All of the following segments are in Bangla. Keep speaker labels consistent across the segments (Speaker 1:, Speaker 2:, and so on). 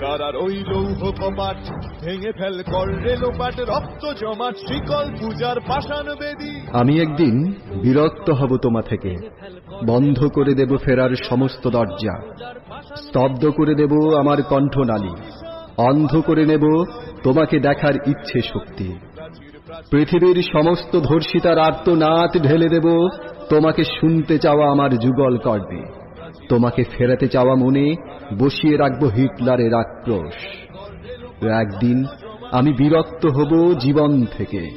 Speaker 1: কারার ওই লৌহ কপাট ভেঙে ফেল কর রেলোপাট রক্ত জমাট, শিকল পূজার পাষাণ বেদী।
Speaker 2: আমি একদিন বিরক্ত হব তোমা থেকে। বন্ধ করে দেব ফেরার সমস্ত দরজা। স্তব্ধ করে দেব আমার কণ্ঠনালী। অন্ধ করে নেব তোমাকে দেখার ইচ্ছে শক্তি। পৃথিবীর সমস্ত ধর্ষিতার আর্তনাদ ঢেলে দেব তোমাকে শুনতে চাওয়া আমার যুগল করবে তোমাকে ফেরাতে চাওয়া মনে বসিয়ে রাখব হিটলারের আক্রোশ। একদিন আমি বিরক্ত হব জীবন থেকে।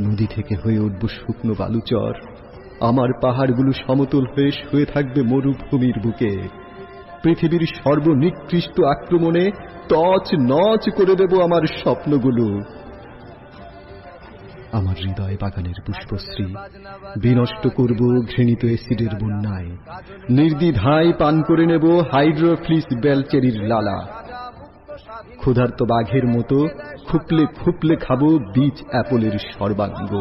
Speaker 2: নদী থেকে হয়ে উঠব শুকনো বালুচর। আমার পাহাড়গুলো সমতল হয়ে শুয়ে থাকবে মরুভূমির বুকে। পৃথিবীর সর্বনিকৃষ্ট আক্রমণে তচ নচ করে দেব আমার স্বপ্নগুলো। আমার হৃদয় বাগানের পুষ্পশ্রী। বিনষ্ট করব ঘৃণিত এসিডের বন্যায়। নির্দ্বিধায় পান করে নেব হাইড্রোফ্লিস বেলচেরির লালা। ক্ষুধার্ত বাঘের মতো খুপলে খুপলে খাব বীজ অ্যাপলের সর্বাঙ্গ।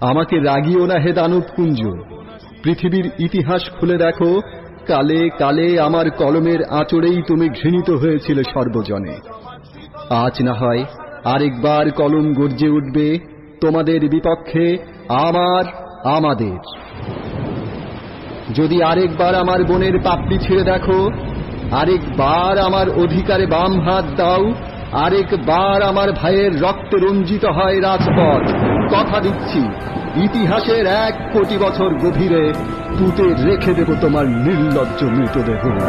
Speaker 2: আমাকে রাগিও না হে দানবপুঞ্জ পৃথিবীর ইতিহাস খুলে দেখো, কালে কালে আমার কলমের আঁচড়েই তুমি ঘৃণিত হয়েছিল সর্বজনে। আজ না হয় আরেকবার কলম গর্জে উঠবে তোমাদের বিপক্ষে আমার, আমাদের। যদি আরেকবার আমার বোনের পাপড়ি ছিঁড়ে দেখো, আরেকবার আমার অধিকারে বাম হাত দাও, আরেকবার আমার ভাইয়ের রক্তে রঞ্জিত হয় রাজপথ। কথা দিচ্ছি, ইতিহাসের এক কোটি বছর গভীরে পুঁতে রেখে দেব তোমার নির্লজ্জ মৃতদেহ।